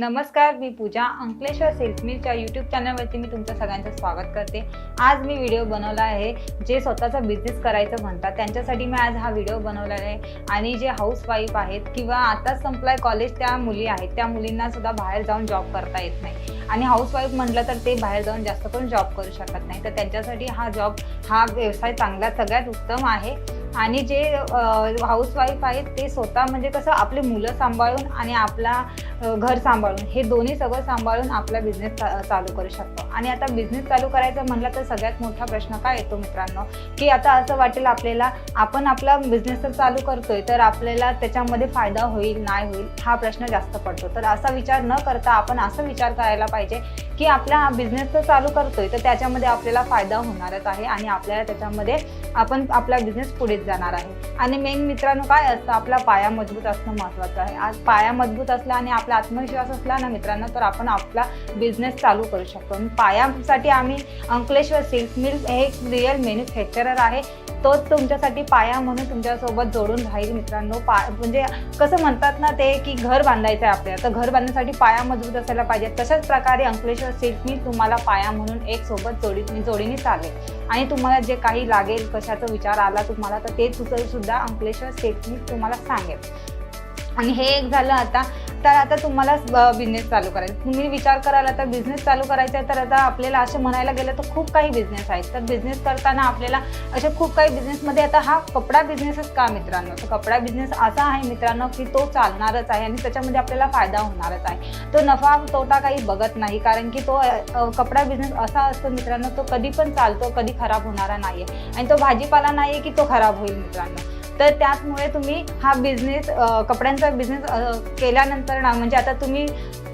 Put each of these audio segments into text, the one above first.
नमस्कार मी पूजा अंकलेश्वर सिल्क मिलच्या यूट्यूब चॅनलवरती मी तुमचं सगळ्यांचं स्वागत करते. आज मी व्हिडिओ बनवला आहे जे स्वतःचा बिझनेस करायचं म्हणतात त्यांच्यासाठी मी आज हा व्हिडिओ बनवला आहे. आणि जे हाऊस वाईफ आहेत किंवा आताच संपलाय कॉलेज त्या मुली आहेत त्या मुलींना सुद्धा बाहेर जाऊन जॉब करता येत नाही. आणि हाऊस वाईफ म्हटलं तर ते बाहेर जाऊन जास्त करून जॉब करू शकत नाही. तर त्यांच्यासाठी हा जॉब हा व्यवसाय चांगला सगळ्यात उत्तम आहे. आणि जे हाऊस वाईफ आहेत ते स्वतः म्हणजे कसं आपले मुलं सांभाळून आणि आपला घर सांभाळून हे दोन्ही सगळं सांभाळून आपला बिझनेस चालू करू शकतो. आणि आता बिझनेस चालू करायचं म्हणलं तर सगळ्यात मोठा प्रश्न काय येतो मित्रांनो? की आता असं वाटेल आपल्याला आपण आपला बिझनेस तर चालू करतोय तर आपल्याला त्याच्यामध्ये फायदा होईल नाही होईल हा प्रश्न जास्त पडतो. तर असा विचार न करता आपण असा विचार करायला पाहिजे की आपला बिझनेस तर चालू करतोय तर त्याच्यामध्ये आपल्याला फायदा होणारच आहे आणि आपल्याला त्याच्यामध्ये आपण आपला बिझनेस पुढेच जाणार आहे. आणि मेन मित्रांनो काय असतं आपला पाया मजबूत असणं महत्त्वाचं आहे. आज पाया मजबूत असला आणि आपला आत्मविश्वास असला ना मित्रांनो तर आपण आपला बिझनेस चालू करू शकतो. पायासाठी आम्ही अंकलेश्वर सिल्क मिल हे एक रिअल मॅन्युफॅक्चरर आहे. तोच तुमच्यासाठी पाया म्हणून तुमच्यासोबत जोडून राहील मित्रांनो. पा म्हणजे कसं म्हणतात ना ते की घर बांधायचं आहे आपल्याला. तर घर बांधण्यासाठी पाया मजबूत असायला पाहिजे. तशाच प्रकारे अंकलेश्वर सिल्क तुम्हाला पाया म्हणून एक सोबत जोडी जोडीने चालेल. आणि तुम्हाला जे काही लागेल कशाचा विचार आला तुम्हाला तर ते तुझं सुद्धा अंकलेश्वर सेटनी तुम्हाला सांगेल. आणि हे एक झालं आता तर आता तुम्हाला बिझनेस चालू करायचा. तुम्ही विचार कराल आता बिझनेस चालू करायचा आहे तर आता आपल्याला असं म्हणायला गेलं तर खूप काही बिझनेस आहेत. तर बिझनेस करताना आपल्याला असे खूप काही बिझनेसमध्ये आता हा कपडा बिझनेसच का मित्रांनो? तर कपडा बिझनेस असा आहे मित्रांनो की तो चालणारच आहे आणि त्याच्यामध्ये आपल्याला फायदा होणारच आहे. तो नफा तोटा काही बघत नाही कारण की तो कपडा बिझनेस असा असतो मित्रांनो तो कधी पण चालतो कधी खराब होणारा नाही आहे आणि तो भाजीपाला नाही आहे की तो खराब होईल मित्रांनो. तर त्याचमुळे तुम्ही हा बिझनेस कपड्यांचा बिझनेस केल्यानंतर ना म्हणजे आता तुम्ही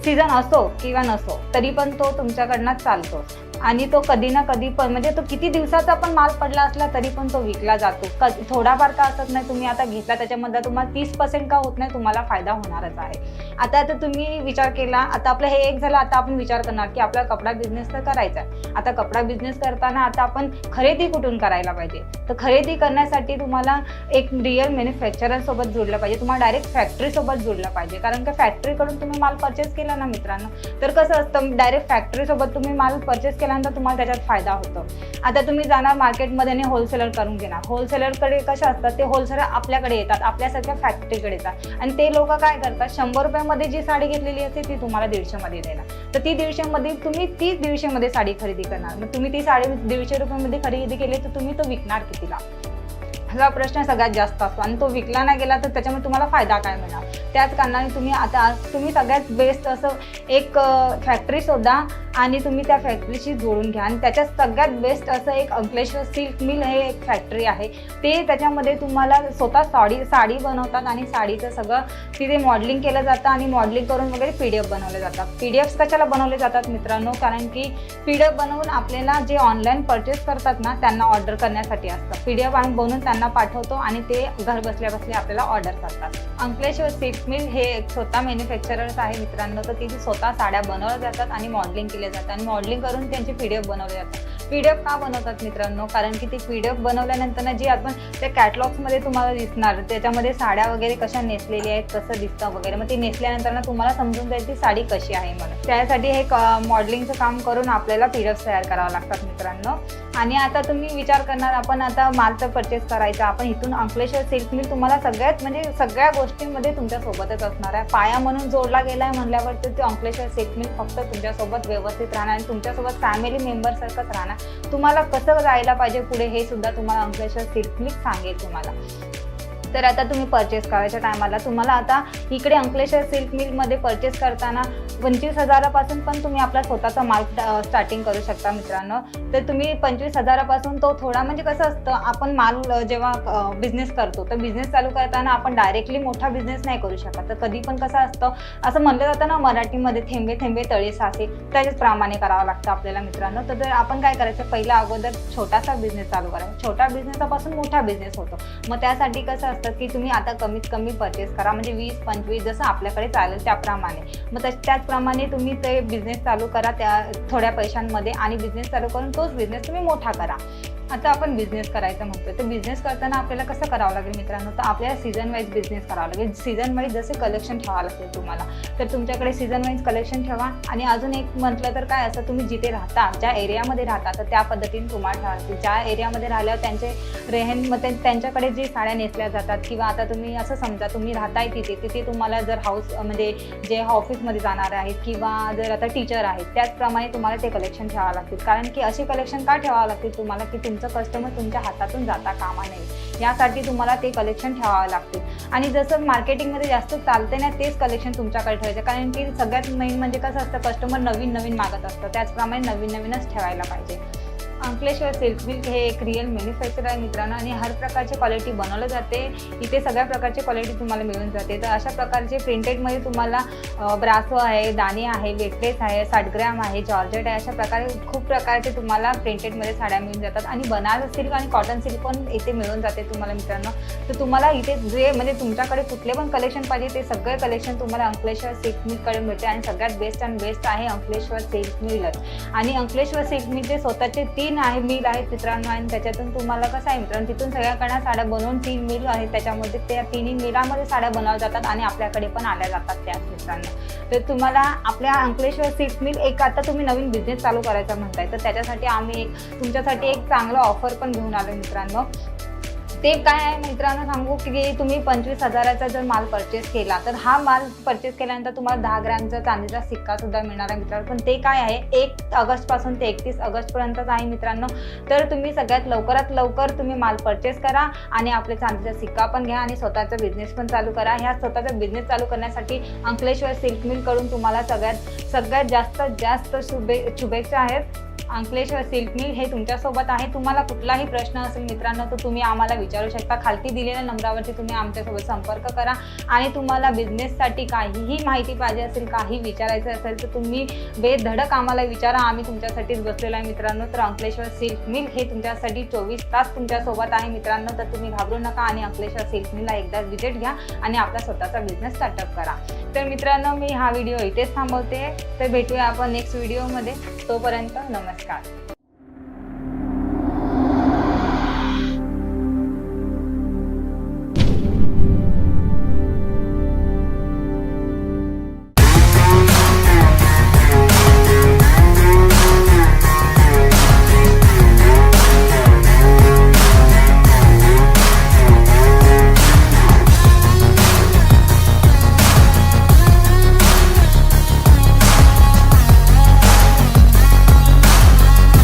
सीझन असो किंवा नसो तरी पण तो तुमच्याकडनं चालतो. आणि तो कधी ना कधी पण म्हणजे तो किती दिवसाचा पण माल पडला असला तरी पण तो विकला जातो. क थोडाफार का असत नाही तुम्ही आता घेतला त्याच्यामध्ये तुम्हाला तीस पर्सेंट का होत नाही तुम्हाला फायदा होणारच आहे. आता आता तुम्ही विचार केला आता आपलं हे एक झालं आता आपण विचार करणार की आपला कपडा बिझनेस तर करायचा आहे. आता कपडा बिझनेस करताना आता आपण खरेदी कुठून करायला पाहिजे? तर खरेदी करण्यासाठी तुम्हाला एक रिअल मॅन्युफॅक्चरर सोबत जोडलं पाहिजे तुम्हाला डायरेक्ट फॅक्टरी सोबत जोडलं पाहिजे. कारण का फॅक्टरीकडून तुम्ही माल परचेस केला ना मित्रांनो तर कसं असतं डायरेक्ट फॅक्टरी सोबत तुम्ही माल परचेस केल्यानंतर तुम्हाला त्याच्यात फायदा होतो. आता तुम्ही जाणार मार्केटमध्ये आणि होलसेलर करून घेणार. होलसेलरकडे कसे असतात? ते होलसेलर आपल्याकडे येतात आपल्यासारख्या फॅक्टरीकडे येतात. आणि ते लोक काय करतात? शंभर रुपयामध्ये जी साडी घेतलेली असते ती तुम्हाला दीडशेमध्ये देणार. तर ती दीडशेमध्ये तुम्ही ती दीडशेमध्ये साडी खरेदी करणार. मग तुम्ही ती साडी दीडशे रुपयामध्ये खरेदी केली तर तुम्ही तो विकणार कितीला? हा प्रश्न सगळ्यात जास्त असतो. आणि तो विकला नाही गेला तर त्याच्यामुळे तुम्हाला फायदा काय मिळणार त्याच कारणाने तुम्ही आता तुम्ही सगळ्यात बेस्ट असं एक फॅक्टरी सुद्धा आणि तुम्ही त्या फॅक्टरीशी जोडून घ्या. आणि त्याच्यात सगळ्यात बेस्ट असं एक अंकलेश्वर सिल्क मिल हे एक फॅक्टरी आहे. ते त्याच्यामध्ये तुम्हाला स्वतः साडी साडी बनवतात आणि साडीचं सगळं तिथे मॉडेलिंग केलं जातं आणि मॉडेलिंग करून वगैरे पी डी एफ बनवले जातात. पी डी एफ कशाला बनवले जातात मित्रांनो? कारण की पी डी एफ बनवून आपल्याला जे ऑनलाईन परचेस करतात ना त्यांना ऑर्डर करण्यासाठी असतं. पी डी एफ आम्ही बनवून त्यांना पाठवतो आणि ते घर बसल्या बसल्या आपल्याला ऑर्डर करतात. अंकलेश्वर सिल्क मिल हे एक स्वतः मॅन्युफॅक्चरर्स आहे मित्रांनो. तर तिथे स्वतः साड्या बनवल्या जातात आणि मॉडेलिंग केले जातात. आणि मॉडेलिंग करून त्यांचे पी डी एफ बनवले जातात. पी डी एफ का बनवतात मित्रांनो? कारण की ते पी डी एफ बनवल्यानंतर ना जी आपण त्या कॅटलॉग्समध्ये तुम्हाला दिसणार त्याच्यामध्ये साड्या वगैरे कशा नेसलेल्या आहेत कसं दिसतं वगैरे मग ते नेसल्यानंतर ना तुम्हाला समजून जाईल ती साडी कशी आहे म्हणून. त्यासाठी हे मॉडेलिंगचं काम करून आपल्याला पी डी एफ तयार करावं लागतात मित्रांनो. आणि आता तुम्ही विचार करणार आपण आता माल तर परचेस करायचा आपण इथून अंकलेश्वर सिल्क मिल तुम्हाला सगळ्यात म्हणजे सगळ्या गोष्टींमध्ये तुमच्या सोबतच असणार आहे. पाया म्हणून जोडला गेला आहे म्हणल्यावर तर ते अंकलेश्वर सिल्क मिल फक्त तुमच्यासोबत व्यवस्थित राहणार आणि तुमच्यासोबत फॅमिली मेंबरसारखंच राहणार. तुम्हाला कसं जायला पाहिजे पुढे हे सुद्धा तुम्हाला अंकलेश्वर सिल्क सांगेल तुम्हाला. तर आता तुम्ही परचेस करायच्या टायमाला तुम्हाला आता इकडे अंकलेश्वर सिल्क मिलमध्ये परचेस करताना पंचवीस हजारापासून पण तुम्ही आपला स्वतःचा माल स्टार्टिंग करू शकता मित्रांनो. तर तुम्ही पंचवीस हजारापासून तो थोडा म्हणजे कसं असतं आपण माल जेव्हा बिझनेस करतो तर बिझनेस चालू करताना आपण डायरेक्टली मोठा बिझनेस नाही करू शकत. तर कधी पण कसं असतं असं म्हणलं जातं ना मराठीमध्ये थेंबे थेंबे तळे साचे त्याच्याच प्रमाणे करावं लागतं आपल्याला मित्रांनो. तर जर आपण काय करायचं पहिला अगोदर छोटासा बिझनेस चालू करायचा. छोटा बिझनेसापासून मोठा बिझनेस होतो. मग त्यासाठी कसं असतं की तुम्ही आता कमीत कमी परचेस करा. म्हणजे वीस पंचवीस जसं आपल्याकडे चालेल त्याप्रमाणे. मग त्याचप्रमाणे तुम्ही ते बिझनेस चालू करा त्या थोड्या पैशांमध्ये आणि बिझनेस चालू करून तोच बिझनेस तुम्ही मोठा करा. आता आपण बिझनेस करायचं म्हणतोय. तर बिझनेस करताना आपल्याला कसं करावं लागेल मित्रांनो? तर आपल्याला सीझन वाईज बिझनेस करावं लागेल. सीझन वाईज जसे कलेक्शन ठेवावं लागेल तुम्हाला. तर तुमच्याकडे सीझन वाईज कलेक्शन ठेवा. आणि अजून एक म्हटलं तर काय असं तुम्ही जिथे राहता ज्या एरियामध्ये राहता तर त्या पद्धतीने तुम्हाला ठेवा लागतील ज्या एरियामध्ये राहिल्यावर त्यांचे रेहन मग त्यांच्याकडे जे साड्या नेसल्या जातात किंवा आता तुम्ही असं समजा तुम्ही राहताय तिथे तिथे तुम्हाला जर हाऊस म्हणजे जे ऑफिसमध्ये जाणार आहेत किंवा जर आता टीचर आहेत त्याचप्रमाणे तुम्हाला ते कलेक्शन ठेवावं लागतील. कारण की असे कलेक्शन का ठेवावं लागतील तुम्हाला? की तुमचं कस्टमर तुमच्या हातातून जाता कामा नये. यासाठी तुम्हाला ते कलेक्शन ठेवावं लागते. आणि जसं मार्केटिंगमध्ये जास्त चालते ना तेच कलेक्शन तुमच्याकडे ठेवायचं. कारण की सगळ्यात मेन म्हणजे कसं असतं कस्टमर नवीन नवीन मागत असतं त्याचप्रमाणे नवीन नवीनच ठेवायला पाहिजे. अंकलेश्वर सिल्क मिल्क हे एक रिअल मॅन्युफॅक्चर आहे मित्रांनो आणि हर प्रकारची क्वालिटी बनवलं जाते. इथे सगळ्या प्रकारची क्वालिटी तुम्हाला मिळून जाते. तर अशा प्रकारचे प्रिंटेडमध्ये तुम्हाला ब्रासो आहे दाणे आहे वेटलेस आहे साठग्रॅम आहे जॉर्जेट आहे अशा प्रकारे खूप प्रकारचे तुम्हाला प्रिंटेडमध्ये साड्या मिळून जातात. आणि बनारस सिल्क आणि कॉटन सिल्क पण इथे मिळून जाते तुम्हाला मित्रांनो. तर तुम्हाला इथे जे म्हणजे तुमच्याकडे कुठले पण कलेक्शन पाहिजे ते सगळे कलेक्शन तुम्हाला अंकलेश्वर सिल्क मिलकडे मिळते. आणि सगळ्यात बेस्ट अँड बेस्ट आहे अंकलेश्वर सिल्क मिलच आणि अंकलेश्वर सिल्क मिलचे स्वतःचे तीन आहे मिल आहे मित्रांनो आणि त्याच्यातून तुम्हाला कसं आहे मित्रांनो तिथून सगळ्याकडे साड्या बनवून तीन मिल आहेत. त्याच्यामध्ये त्या तिन्ही मिलामध्ये साड्या बनवल्या जातात आणि आपल्याकडे पण आल्या जातात त्या मित्रांनो. तर तुम्हाला आपल्या अंकलेश्वर सीट मिल एक आता तुम्ही नवीन बिझनेस चालू करायचा म्हणताय तर त्याच्यासाठी आम्ही एक तुमच्यासाठी एक चांगलं ऑफर पण घेऊन आलो मित्रांनो. ते काय आहे मित्रांनो? सांगू की तुम्ही पंचवीस हजाराचा जर माल परचेस केला तर हा माल परचेस केल्यानंतर तुम्हाला दहा ग्रॅमचा चांदीचा सिक्का सुद्धा मिळणार आहे मित्रांनो. पण ते काय आहे? एक ऑगस्टपासून ते एकतीस ऑगस्ट पर्यंतच आहे मित्रांनो. तर तुम्ही सगळ्यात लवकरात लवकर तुम्ही माल परचेस करा आणि आपले चांदीचा सिक्का पण घ्या आणि स्वतःचा बिझनेस पण चालू करा. ह्या स्वतःचा बिझनेस चालू करण्यासाठी अंकलेश्वर सिल्क मिलकडून तुम्हाला सगळ्यात सगळ्यात जास्त जास्त शुभे शुभेच्छा आहेत. अंकलेश्वर सिल्क मिल हे तुमच्यासोबत आहे. तुम्हाला कुठलाही प्रश्न असेल मित्रांनो तर तुम्ही आम्हाला विचारू शकता. खालती दिलेल्या नंबरावरती तुम्ही आमच्यासोबत संपर्क करा. आणि तुम्हाला बिझनेससाठी काहीही माहिती पाहिजे असेल काही विचारायचं असेल तर तुम्ही बेधडक आम्हाला विचारा. आम्ही तुमच्यासाठीच बसलेलो आहे मित्रांनो. तर अंकलेश्वर सिल्क मिल हे तुमच्यासाठी चोवीस तास तुमच्यासोबत आहे मित्रांनो. तर तुम्ही घाबरू नका आणि अंकलेश्वर सिल्क मिलला एकदा विजिट घ्या आणि आपला स्वतःचा बिझनेस स्टार्टअप करा. तर मित्रांनो मी हा व्हिडिओ इथेच थांबवते. तर भेटूया आपण नेक्स्ट व्हिडिओमध्ये तोपर्यंत नमस्कार